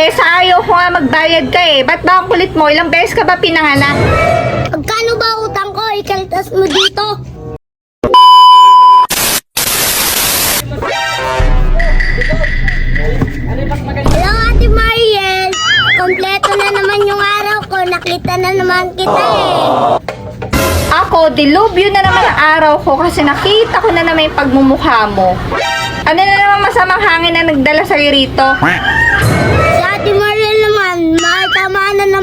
Eh, sa ayaw ko nga magbayad ka eh. Ba't ba ang kulit mo? Ilang beses ka ba pinanganak? Magkano ba utang ko? Ikaltas mo dito. Hello, Ate Mariel. Kompleto na naman yung araw ko. Nakita na naman kita eh. Ako, dilubyo na naman ang araw ko kasi nakita ko na naman yung pagmumukha mo. Ano na naman masamang hangin na nagdala sa'yo rito?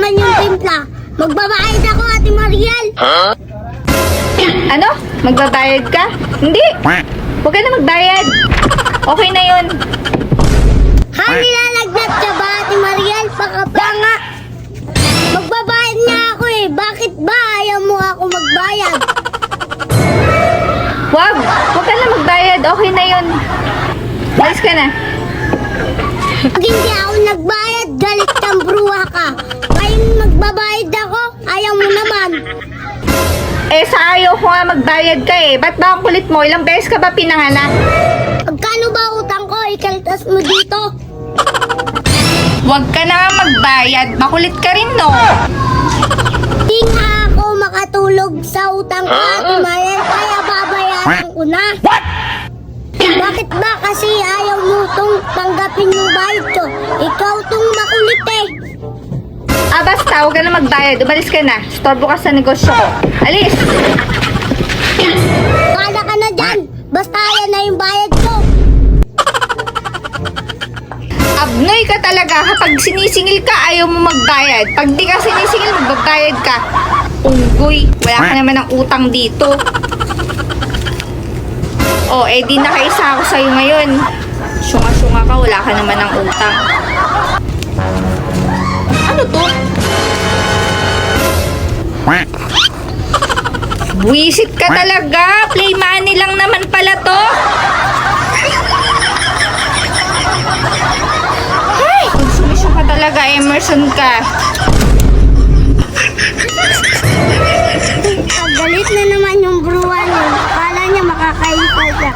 Naman yung timpla. Magbabayad ako, Ate Mariel. Ano? Magbabayad ka? Hindi. Huwag ka na magbayad. Okay na yun. Ha, nilalagnat ka ba, Ate Mariel? Baka ba nga? Magbabayad nga ako eh. Bakit ba ayaw mo ako magbayad? Huwag. Huwag ka na magbayad. Okay na yun. Balis ka na. Pag hindi ako nagbayad, galit kang bruha ka. Nga magbayad ka eh. Ba't ba ang kulit mo? Ilang beses ka ba pinanganak? Magkano ba utang ko? Ikaltas mo dito. Huwag ka na nga magbayad. Makulit ka rin, no? Di nga ako makatulog sa utang ko, Ate Mariel, kaya babayaran ko na. Bakit ba kasi ayaw mo tong tanggapin yung bayad ko? Ikaw tong makulit eh. Ah, basta. Huwag ka na magbayad. Umalis ka na. Storbo ka sa negosyo ko. Alis! Basta yan na yung bayad ko. Abnoy ka talaga. Kapag sinisingil ka, ayaw mo magbayad. Pag di ka sinisingil, magbabayad ka. Unggoy. Wala ka naman ng utang dito. Oh, eh di nakaisa ako sa'yo ngayon. Syunga-syunga ka, wala ka naman ng utang. Ano to? Buisit ka talaga. Play money lang naman pala to. person ka. Pagalit na naman yung bruwan niya. Kala niya makakaipal siya.